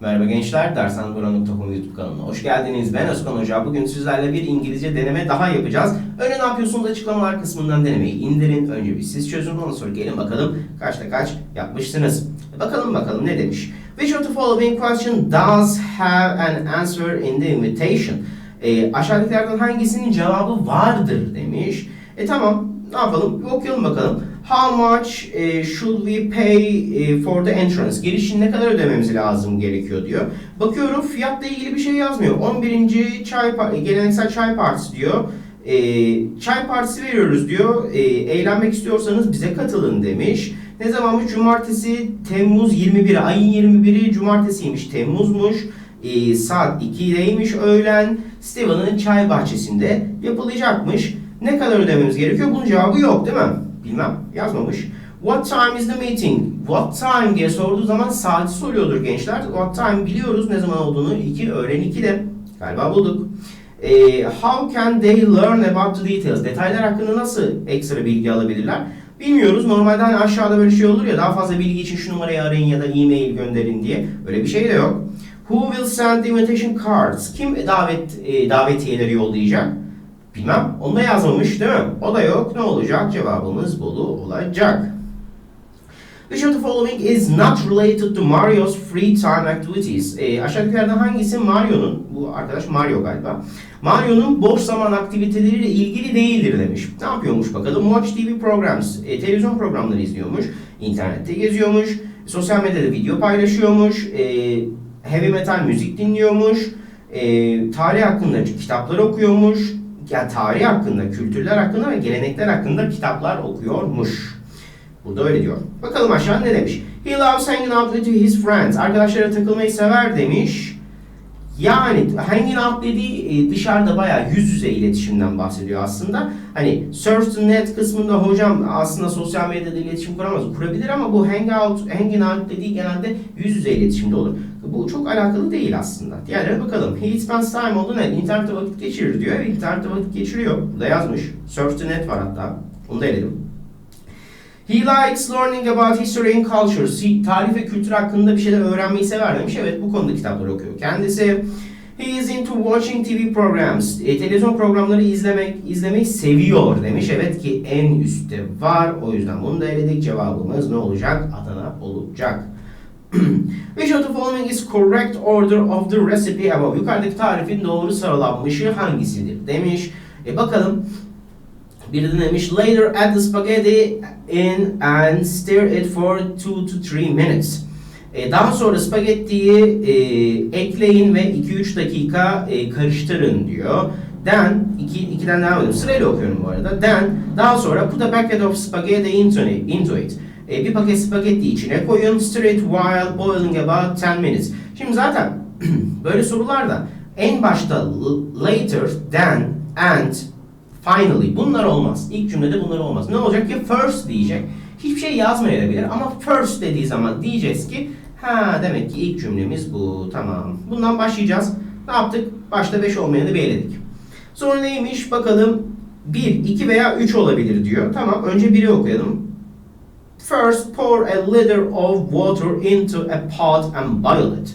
Merhaba gençler, dersanbura.com YouTube kanalına hoş geldiniz. Ben Özkan Hoca. Bugün sizlerle bir İngilizce deneme daha yapacağız. Önce ne yapıyorsunuz? Açıklamalar kısmından denemeyi indirin. Önce bir siz çözün, ondan sonra gelin bakalım kaçta kaç yapmışsınız. Bakalım bakalım ne demiş. Which of the following question does have an answer in the invitation? E, aşağıdakilerden hangisinin cevabı vardır demiş. E tamam, ne yapalım? Bir okuyalım bakalım. How much eh, should we pay eh, for the entrance? Girişin ne kadar ödememiz lazım gerekiyor diyor. Bakıyorum fiyatla ilgili bir şey yazmıyor. 11. çay pa- geleneksel çay partisi diyor. Eh, çay partisi veriyoruz diyor. Eh, eğlenmek istiyorsanız bize katılın demiş. Ne zamanmış? Cumartesi Temmuz 21. Ayın 21'i cumartesiymiş. Temmuzmuş. Eh, saat 2'deymiş öğlen. Steven'ın çay bahçesinde yapılacakmış. Ne kadar ödememiz gerekiyor? Bunun cevabı yok değil mi? Bilmem yazmamış. What time is the meeting? What time diye sorduğu zaman saati soruyordur gençler. What time biliyoruz ne zaman olduğunu. 2 öğlen 2'de. Galiba bulduk. Ee, how can they learn about the details? Detaylar hakkında nasıl ekstra bilgi alabilirler? Bilmiyoruz. Normalde hani aşağıda böyle şey olur ya daha fazla bilgi için şu numarayı arayın ya da e-mail gönderin diye. Öyle bir şey de yok. Who will send the invitation cards? Kim davet e, davetiyeleri yollayacak? Bilmem. Onu da yazmamış değil mi? O da yok. Ne olacak? Cevabımız Bolu olacak. Which of the following is not related to Mario's free time activities? E, aşağıdakilerden hangisi Mario'nun, bu arkadaş Mario galiba, Mario'nun boş zaman aktiviteleriyle ilgili değildir demiş. Ne yapıyormuş bakalım? Watch TV programs, e, televizyon programları izliyormuş, internette geziyormuş, sosyal medyada video paylaşıyormuş, e, heavy metal müzik dinliyormuş, e, tarih hakkında kitaplar okuyormuş, yani tarih hakkında, kültürler hakkında ve gelenekler hakkında kitaplar okuyormuş. Burada öyle diyor. Bakalım aşağı ne demiş? He loves hanging out with his friends. Arkadaşlara takılmayı sever demiş. Yani hanging out dediği e, dışarıda bayağı yüz yüze iletişimden bahsediyor aslında. Hani surf the net kısmında hocam aslında sosyal medyada iletişim kuramaz. Kurabilir ama bu hang out, hanging out dediği genelde yüz yüze iletişimde olur. Bu çok alakalı değil aslında. Diğerlerine bakalım. He spends time oldu ne? İnternette vakit geçirir diyor. Evet, internette vakit geçiriyor. Bu da yazmış. Surf the net var hatta. Onu da eledim. He likes learning about history and culture. Tarih ve kültür hakkında bir şeyler öğrenmeyi sever demiş. Evet bu konuda kitaplar okuyor. Kendisi He is into watching TV programs. E, televizyon programları izlemek izlemeyi seviyor demiş. Evet ki en üstte var. O yüzden bunu da eledik. Cevabımız ne olacak? Adana olacak. Which of the following is correct order of the recipe above? Yukarıdaki tarifin doğru sıralanmışı hangisidir? Demiş. E bakalım. Bir de demiş later add the spaghetti in and stir it for 2 to 3 minutes. E, daha sonra spagettiyi e, ekleyin ve 2-3 dakika e, karıştırın diyor. Then, 2, 2'den devam ediyorum. Sırayla okuyorum bu arada. Then, daha sonra put a packet of spaghetti into, into it. E, bir paket spagetti içine koyun. Stir it while boiling about 10 minutes. Şimdi zaten böyle sorularda en başta later, then, and, Finally. Bunlar olmaz. İlk cümlede bunlar olmaz. Ne olacak ki first diyecek. Hiçbir şey yazmayabilir ama first dediği zaman diyeceğiz ki ha demek ki ilk cümlemiz bu. Tamam. Bundan başlayacağız. Ne yaptık? Başta 5 olmayanı bir eledik. Sonra neymiş? Bakalım 1, 2 veya 3 olabilir diyor. Tamam. Önce 1'i okuyalım. First pour a liter of water into a pot and boil it.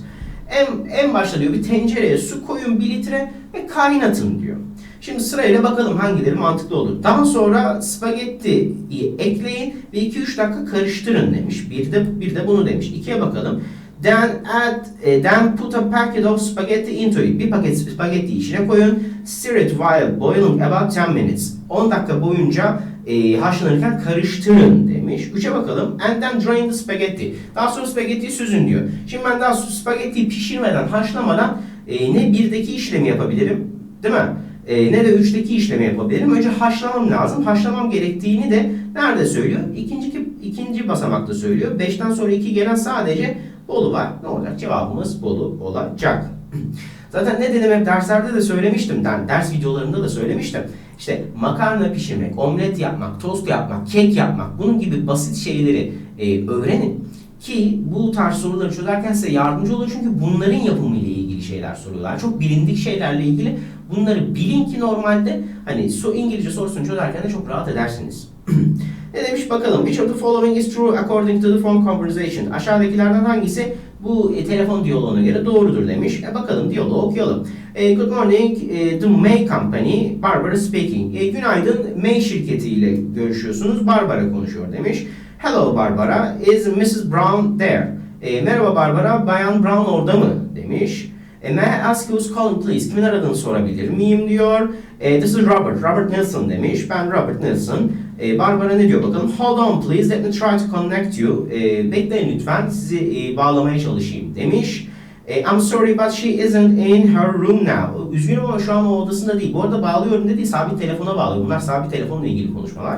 En, en başta diyor bir tencereye su koyun bir litre ve kaynatın diyor. Şimdi sırayla bakalım hangileri mantıklı olur. Daha sonra spagettiyi ekleyin ve 2-3 dakika karıştırın demiş. Bir de bir de bunu demiş. İkiye bakalım. Then add, eh, then put a packet of spaghetti into it. Bir paket spagetti içine koyun. Stir it while boiling about 10 minutes. 10 dakika boyunca e, haşlanırken karıştırın demiş. Üçe bakalım. And then drain the spaghetti. Daha sonra spagettiyi süzün diyor. Şimdi ben daha spagettiyi pişirmeden, haşlamadan e, ne birdeki işlemi yapabilirim, değil mi? E, ne de üçteki işlemi yapabilirim. Önce haşlamam lazım. Haşlamam gerektiğini de nerede söylüyor? İkinci, ikinci basamakta söylüyor. Beşten sonra iki gelen sadece Bolu var. Ne olacak? Cevabımız Bolu olacak. Zaten ne dedim hep derslerde de söylemiştim. Yani ders videolarında da söylemiştim. İşte makarna pişirmek, omlet yapmak, tost yapmak, kek yapmak bunun gibi basit şeyleri e, öğrenin. Ki bu tarz soruları çözerken size yardımcı olur. Çünkü bunların yapımı ile ilgili şeyler soruyorlar. Çok bilindik şeylerle ilgili bunları bilin ki normalde hani so İngilizce sorusunu çözerken de çok rahat edersiniz. ne demiş? Bakalım which of the following is true according to the phone conversation? Aşağıdakilerden hangisi bu e, telefon diyaloğuna göre doğrudur demiş. E, bakalım diyaloğu okuyalım. E, good morning, e, the May Company, Barbara speaking. E, günaydın, May şirketiyle görüşüyorsunuz. Barbara konuşuyor demiş. Hello Barbara, is Mrs. Brown there? E, merhaba Barbara, Bayan Brown orada mı? demiş. E, may I ask who's calling please? Kimin aradığını sorabilir miyim diyor. E, this is Robert. Robert Nilsson demiş. Ben Robert Nilsson. E, Barbara ne diyor bakalım? Hold on please. Let me try to connect you. E, bekleyin lütfen. Sizi e, bağlamaya çalışayım demiş. E, I'm sorry but she isn't in her room now. Üzgünüm ama şu an o odasında değil. Bu arada bağlıyorum dedi. Sabit telefona bağlıyor. Bunlar sabit telefonla ilgili konuşmalar.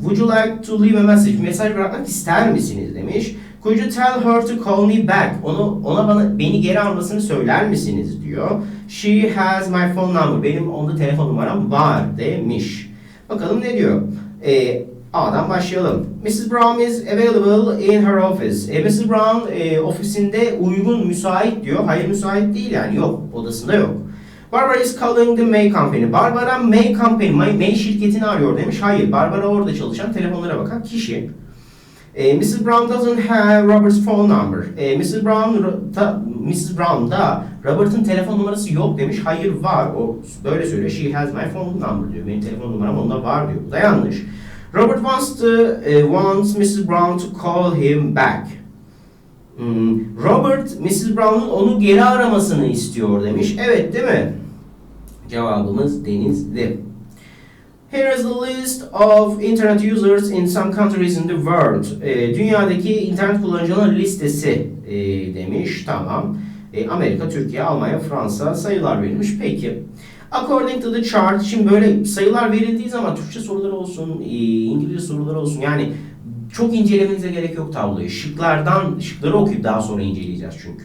Would you like to leave a message? Mesaj bırakmak ister misiniz demiş. Could you tell her to call me back? Onu ona bana beni geri almasını söyler misiniz diyor. She has my phone number. Benim onda telefon numaram var demiş. Bakalım ne diyor? Ee, A'dan başlayalım. Mrs. Brown is available in her office. E, Mrs. Brown e, ofisinde uygun, müsait diyor. Hayır müsait değil yani yok. Odasında yok. Barbara is calling the May Company. Barbara May Company, May, May şirketini arıyor demiş. Hayır, Barbara orada çalışan telefonlara bakan kişi. E, Mrs. Brown doesn't have Robert's phone number. E, Mrs. Brown da, Mrs. Brown'da Robert'ın telefon numarası yok demiş. Hayır var. O böyle söylüyor. She has my phone number diyor. Benim telefon numaram onda var diyor. Bu da yanlış. Robert wants to e, wants Mrs. Brown to call him back. Hmm, Robert Mrs. Brown'un onu geri aramasını istiyor demiş. Evet değil mi? Cevabımız Denizli. Here is the list of internet users in some countries in the world. E, dünyadaki internet kullanıcıların listesi e, demiş. Tamam. E, Amerika, Türkiye, Almanya, Fransa sayılar verilmiş. Peki. According to the chart, şimdi böyle sayılar verildiği zaman Türkçe soruları olsun, e, İngilizce soruları olsun yani çok incelemenize gerek yok tabloyu. Şıklardan, şıkları okuyup daha sonra inceleyeceğiz çünkü.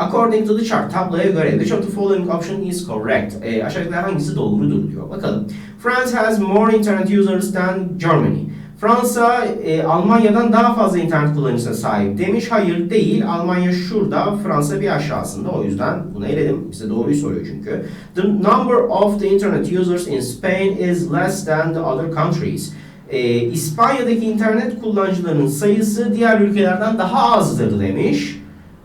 According to the chart, tabloya göre which of the following option is correct? E, aşağıdakiler hangisi doğrudur diyor. Bakalım. France has more internet users than Germany. Fransa e, Almanya'dan daha fazla internet kullanıcısına sahip demiş. Hayır değil. Almanya şurada, Fransa bir aşağısında. O yüzden bunu eledim. Bize doğruyu soruyor çünkü. The number of the internet users in Spain is less than the other countries. E, İspanya'daki internet kullanıcılarının sayısı diğer ülkelerden daha azdır demiş.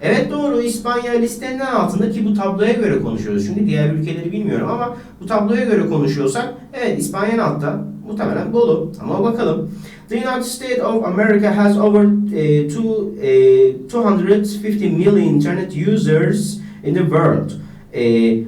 Evet doğru İspanya listenin en altında ki bu tabloya göre konuşuyoruz. Çünkü diğer ülkeleri bilmiyorum ama bu tabloya göre konuşuyorsak evet İspanya en altta. Muhtemelen Bolu. Ama bakalım. The United States of America has over eh, two, eh, 250 million internet users in the world. Eh,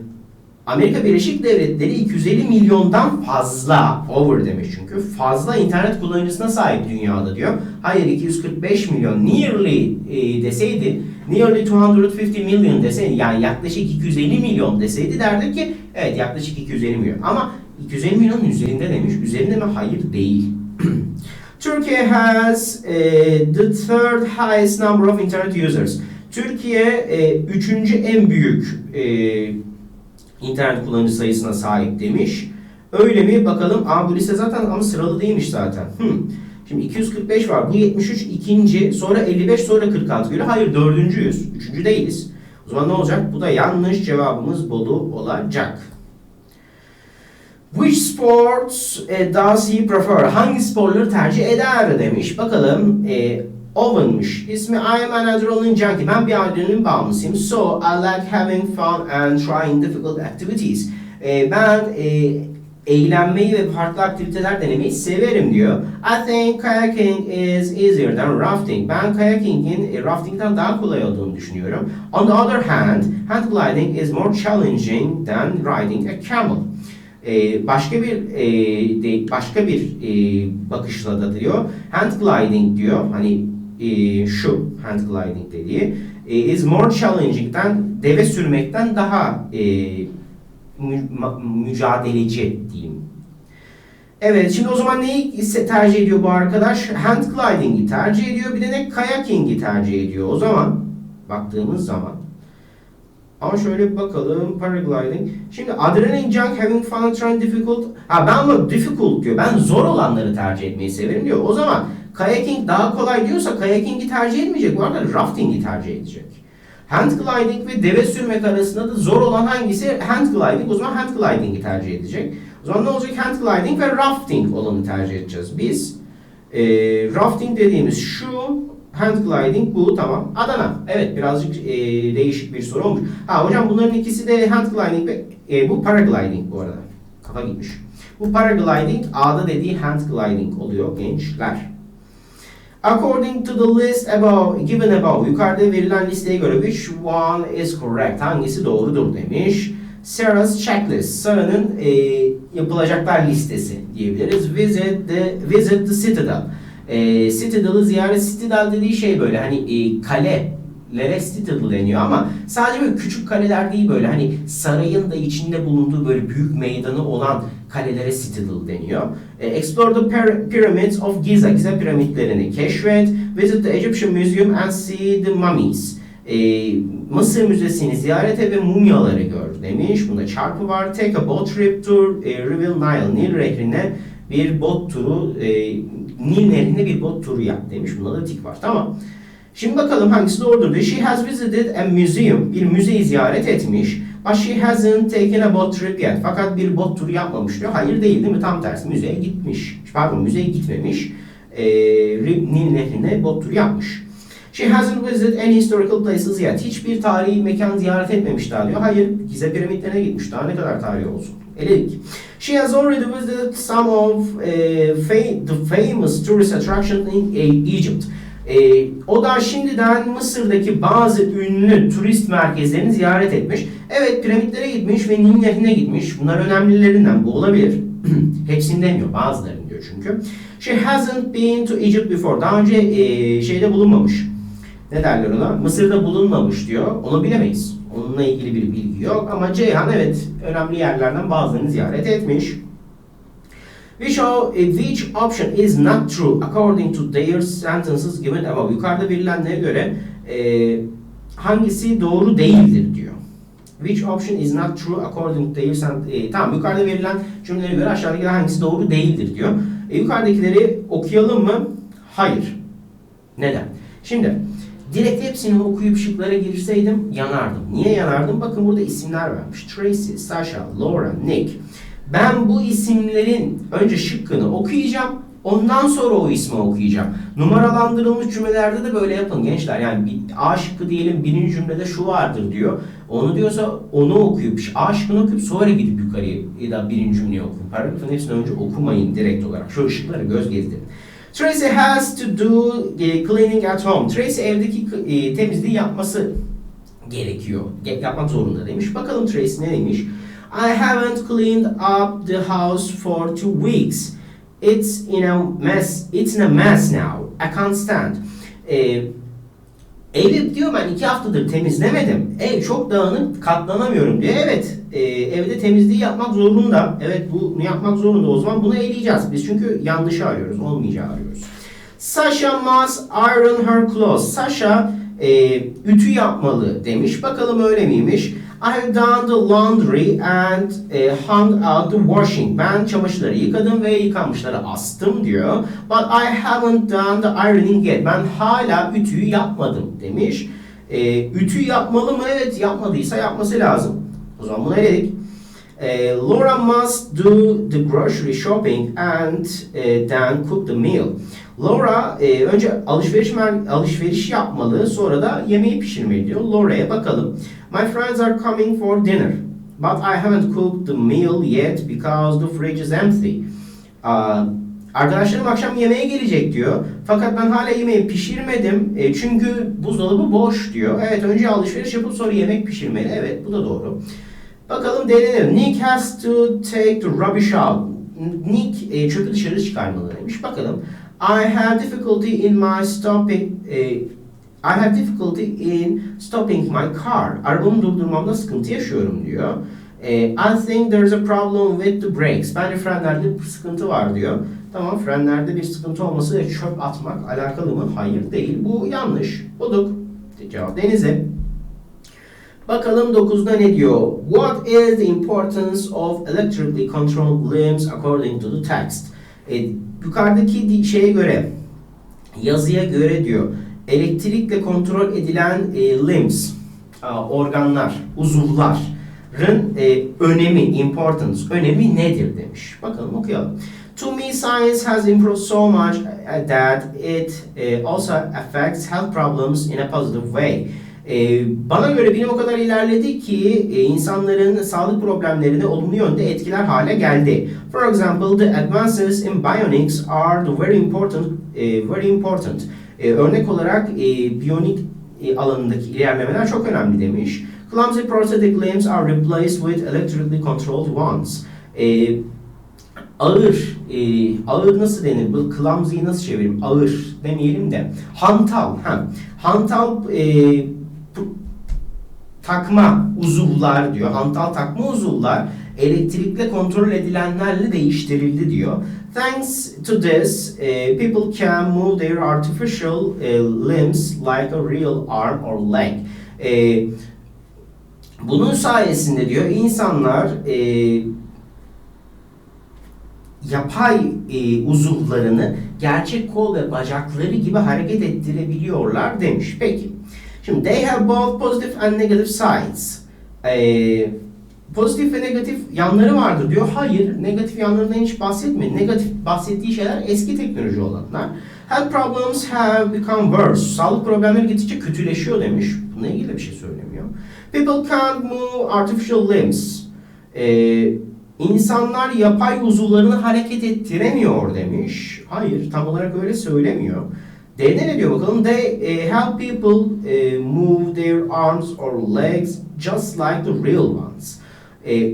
Amerika Birleşik Devletleri 250 milyondan fazla over demiş çünkü fazla internet kullanıcısına sahip dünyada diyor. Hayır 245 milyon nearly e, deseydi nearly 250 million deseydi yani yaklaşık 250 milyon deseydi derdik ki evet yaklaşık 250 milyon ama 250 milyonun üzerinde demiş. Üzerinde mi? Hayır değil. Türkiye has eh, the third highest number of internet users. Türkiye eh, üçüncü en büyük eh, internet kullanıcı sayısına sahip demiş. Öyle mi? Bakalım. Aa bu liste zaten ama sıralı değilmiş zaten. Hmm. Şimdi 245 var. Bu 73 ikinci, sonra 55, sonra 46 göre. Hayır dördüncüyüz. Üçüncü değiliz. O zaman ne olacak? Bu da yanlış cevabımız Bolu olacak. Which sports eh, does he prefer? Hangi sporları tercih eder demiş. Bakalım. E, Owen'mış. İsmi I am an adrenaline junkie. Ben bir adrenalin bağımlısıyım. So I like having fun and trying difficult activities. E, ben e, eğlenmeyi ve farklı aktiviteler denemeyi severim diyor. I think kayaking is easier than rafting. Ben kayakingin e, raftingden daha kolay olduğunu düşünüyorum. On the other hand, hand gliding is more challenging than riding a camel. Ee, başka bir e, de, başka bir e, bakışla da diyor. Hand gliding diyor. Hani e, şu hand gliding dediği e, is more challenging'den deve sürmekten daha e, mücadeleci diyeyim. Evet şimdi o zaman neyi tercih ediyor bu arkadaş? Hand gliding'i tercih ediyor. Bir de ne kayaking'i tercih ediyor. O zaman baktığımız zaman ama şöyle bir bakalım paragliding. Şimdi adrenaline junk having fun trying difficult. Ha ben ama difficult diyor. Ben zor olanları tercih etmeyi severim diyor. O zaman kayaking daha kolay diyorsa kayaking'i tercih etmeyecek. Bu arada rafting'i tercih edecek. Hand gliding ve deve sürmek arasında da zor olan hangisi? Hand gliding. O zaman hand gliding'i tercih edecek. O zaman ne olacak? Hand gliding ve rafting olanı tercih edeceğiz biz. E, rafting dediğimiz şu, hand gliding bu tamam. Adana. Evet birazcık e, değişik bir soru olmuş. Ha hocam bunların ikisi de hand gliding ve e, bu paragliding bu arada. Kafa gitmiş. Bu paragliding A'da dediği hand gliding oluyor gençler. According to the list above, given above, yukarıda verilen listeye göre which one is correct? Hangisi doğrudur demiş. Sarah's checklist. Sarah'ın e, yapılacaklar listesi diyebiliriz. Visit the, visit the citadel. E, Citadel'ı ziyaret, Citadel dediği şey böyle hani e, kalelere Citadel deniyor ama sadece böyle küçük kaleler değil böyle hani sarayın da içinde bulunduğu böyle büyük meydanı olan kalelere Citadel deniyor. E, explore the pyra- pyramids of Giza, Giza piramitlerini keşfet. Visit the Egyptian Museum and see the mummies. E, Mısır Müzesi'ni ziyaret et ve mumyaları gör demiş. Bunda çarpı var. Take a boat trip to e, River Nile. Nil Nehri'ne bir bot turu, e, Nil Nehri'ne bir bot turu yap demiş. Bunda da tik var. Tamam. Şimdi bakalım hangisi doğrudur. She has visited a museum. Bir müzeyi ziyaret etmiş. But she hasn't taken a boat trip yet. Fakat bir bot turu yapmamış diyor. Hayır değil değil mi? Tam tersi. Müzeye gitmiş. Pardon müzeye gitmemiş. Ee, Nil Nehri'ne bot turu yapmış. She hasn't visited any historical places yet. Hiçbir tarihi mekan ziyaret etmemiş daha diyor. Hayır, Gize piramitlerine gitmiş. Daha ne kadar tarihi olsun. Eledik. She has already visited some of eh, fa- the famous tourist attractions in eh, Egypt. Eh, o da şimdiden Mısır'daki bazı ünlü turist merkezlerini ziyaret etmiş. Evet piramitlere gitmiş ve Nil Nehri'ne gitmiş. Bunlar önemlilerinden bu olabilir. Hepsini demiyor bazılarını diyor çünkü. She hasn't been to Egypt before. Daha önce eh, şeyde bulunmamış. Ne derler ona? Mısır'da bulunmamış diyor. Onu bilemeyiz. Onunla ilgili bir bilgi yok ama Ceyhan evet önemli yerlerden bazılarını ziyaret etmiş. O- eh, which option is not true according to their sentences given above? Yukarıda verilenlere göre e, hangisi doğru değildir diyor. Which option is not true according to their sentences? tamam yukarıda verilen cümlelere göre aşağıdakiler hangisi doğru değildir diyor. E, yukarıdakileri okuyalım mı? Hayır. Neden? Şimdi direkt hepsini okuyup şıklara girseydim yanardım. Niye yanardım? Bakın burada isimler vermiş. Tracy, Sasha, Laura, Nick. Ben bu isimlerin önce şıkkını okuyacağım. Ondan sonra o ismi okuyacağım. Numaralandırılmış cümlelerde de böyle yapın gençler. Yani A şıkkı diyelim birinci cümlede şu vardır diyor. Onu diyorsa onu okuyup A şıkkını okuyup sonra gidip yukarıya ya da birinci cümleyi okuyun. Paragrafın hepsini önce okumayın direkt olarak. Şu ışıkları göz gezdirin. Tracy has to do eh, cleaning at home. Tracy evdeki eh, temizliği yapması gerekiyor. Ge- Yapmak zorunda demiş. Bakalım Tracy ne demiş? I haven't cleaned up the house for two weeks. It's in a mess. It's in a mess now. I can't stand. Ee, evi diyor ben iki haftadır temizlemedim. Ev çok dağınık katlanamıyorum diyor. Evet e, evde temizliği yapmak zorunda. Evet bunu yapmak zorunda. O zaman bunu eleyeceğiz. Biz çünkü yanlışı arıyoruz. Olmayacağı arıyoruz. Sasha must iron her clothes. Sasha e, ütü yapmalı demiş. Bakalım öyle miymiş? I have done the laundry and e, hung out the washing. Ben çamaşırları yıkadım ve yıkanmışları astım diyor. But I haven't done the ironing yet. Ben hala ütüyü yapmadım demiş. E, ütü yapmalı mı? Evet yapmadıysa yapması lazım. O zaman bunu eledik. E, Laura must do the grocery shopping and e, then cook the meal. Laura e, önce alışveriş alışveriş yapmalı, sonra da yemeği pişirmeli diyor. Laura'ya bakalım. My friends are coming for dinner, but I haven't cooked the meal yet because the fridge is empty. Aa, arkadaşlarım akşam yemeğe gelecek diyor. Fakat ben hala yemeği pişirmedim e, çünkü buzdolabı boş diyor. Evet önce alışveriş yapıp sonra yemek pişirmeli. Evet bu da doğru. Bakalım deneyelim. Nick has to take the rubbish out. Nick e, çöpü dışarı çıkarmalı demiş. Bakalım. I have difficulty in my stopping e, I have difficulty in stopping my car. Arabamı durdurmamda sıkıntı yaşıyorum diyor. E, I think there's a problem with the brakes. Bence frenlerde bir sıkıntı var diyor. Tamam frenlerde bir sıkıntı olması ve çöp atmak alakalı mı? Hayır değil. Bu yanlış. Bulduk. Cevap Deniz'e. Bakalım 9'da ne diyor? What is the importance of electrically controlled limbs according to the text? E, yukarıdaki şeye göre, yazıya göre diyor, elektrikle kontrol edilen e, limbs, a, organlar, uzuvların e, önemi, importance, önemi nedir demiş. Bakalım okuyalım. To me, science has improved so much that it uh, also affects health problems in a positive way. Ee, bana göre bilim o kadar ilerledi ki e, insanların sağlık problemlerini olumlu yönde etkiler hale geldi. For example, the advances in bionics are the very important, e, very important. E, örnek olarak e, biyonik e, alanındaki ilerlemeler çok önemli demiş. Clumsy prosthetic limbs are replaced with electrically controlled ones. E, ağır, e, ağır nasıl denir? Bu clumsy'yi nasıl çevireyim? Ağır demeyelim de. Hantal. Ha. Hantal e, takma uzuvlar diyor. Hantal takma uzuvlar elektrikle kontrol edilenlerle değiştirildi diyor. Thanks to this, eh, people can move their artificial eh, limbs like a real arm or leg. Eh, bunun sayesinde diyor insanlar eh, yapay e, uzuvlarını gerçek kol ve bacakları gibi hareket ettirebiliyorlar demiş. Peki. Şimdi they have both positive and negative sides. E, pozitif ve negatif yanları vardır diyor. Hayır, negatif yanlarından hiç bahsetmiyor. Negatif bahsettiği şeyler eski teknoloji olanlar. Health problems have become worse. Sağlık problemleri gittikçe kötüleşiyor demiş. Bununla ilgili bir şey söylemiyor. People can't move artificial limbs. Ee, insanlar yapay uzuvlarını hareket ettiremiyor demiş. Hayır, tam olarak öyle söylemiyor. D'de ne diyor bakalım? They eh, help people eh, move their arms or legs just like the real ones. Eh,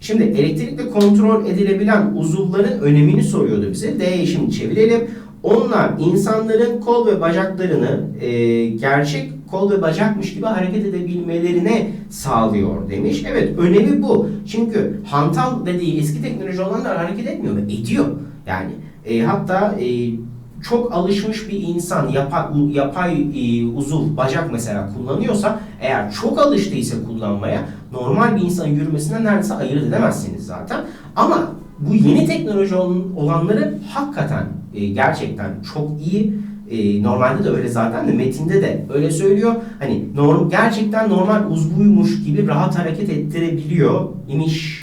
şimdi elektrikle kontrol edilebilen uzuvların önemini soruyordu bize. D'yi şimdi çevirelim. Onlar insanların kol ve bacaklarını eh, gerçek kol ve bacakmış gibi hareket edebilmelerine sağlıyor demiş. Evet önemi bu. Çünkü hantal dediği eski teknoloji olanlar hareket etmiyor ve ediyor. Yani e, hatta e, çok alışmış bir insan yapay, yapay e, uzuv, bacak mesela kullanıyorsa eğer çok alıştıysa kullanmaya normal bir insan yürümesinden neredeyse ayırt edemezsiniz zaten. Ama bu yeni teknoloji olan- olanları hakikaten e, gerçekten çok iyi. E, normalde de öyle zaten de metinde de öyle söylüyor. Hani norm, gerçekten normal uzvuymuş gibi rahat hareket ettirebiliyor imiş.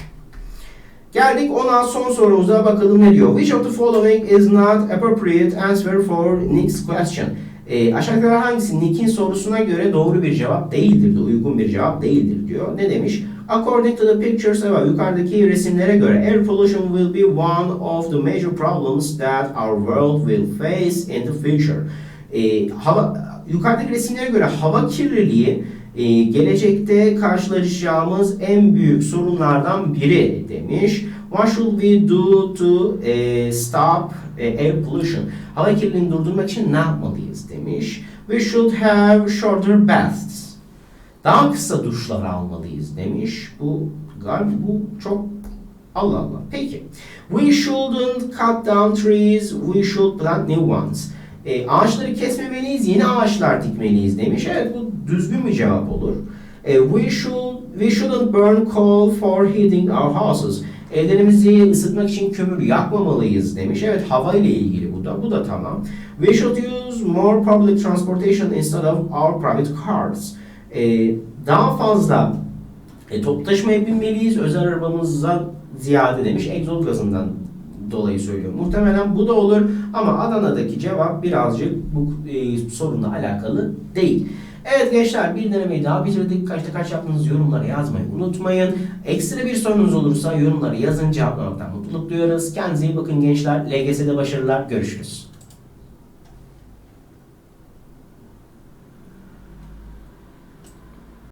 Geldik ona son sorumuza bakalım ne diyor. Which of the following is not appropriate answer for Nick's question? E, aşağıdaki hangisi Nick'in sorusuna göre doğru bir cevap değildir, de uygun bir cevap değildir diyor. Ne demiş? According to the pictures, evet, yukarıdaki resimlere göre air pollution will be one of the major problems that our world will face in the future. E, hava, yukarıdaki resimlere göre hava kirliliği e, gelecekte karşılaşacağımız en büyük sorunlardan biri demiş. What should we do to eh, stop eh, air pollution? Hava kirliliğini durdurmak için ne yapmalıyız demiş. We should have shorter baths. Daha kısa duşlar almalıyız demiş. Bu galiba bu çok Allah Allah. Peki. We shouldn't cut down trees. We should plant new ones. E, ağaçları kesmemeliyiz, yeni ağaçlar dikmeliyiz demiş. Evet bu düzgün bir cevap olur. E, we should we shouldn't burn coal for heating our houses. Evlerimizi ısıtmak için kömür yakmamalıyız demiş. Evet hava ile ilgili bu da. Bu da tamam. We should use more public transportation instead of our private cars. E, daha fazla e, toplu taşımaya binmeliyiz özel arabamıza ziyade demiş. Egzoz gazından dolayı söylüyor. Muhtemelen bu da olur ama Adana'daki cevap birazcık bu e, sorunla alakalı değil. Evet gençler bir denemeyi daha bitirdik. Kaçta kaç yaptığınız yorumlara yazmayı unutmayın. Ekstra bir sorunuz olursa yorumlara yazın cevaplamaktan mutluluk duyarız. Kendinize iyi bakın gençler. LGS'de başarılar. Görüşürüz.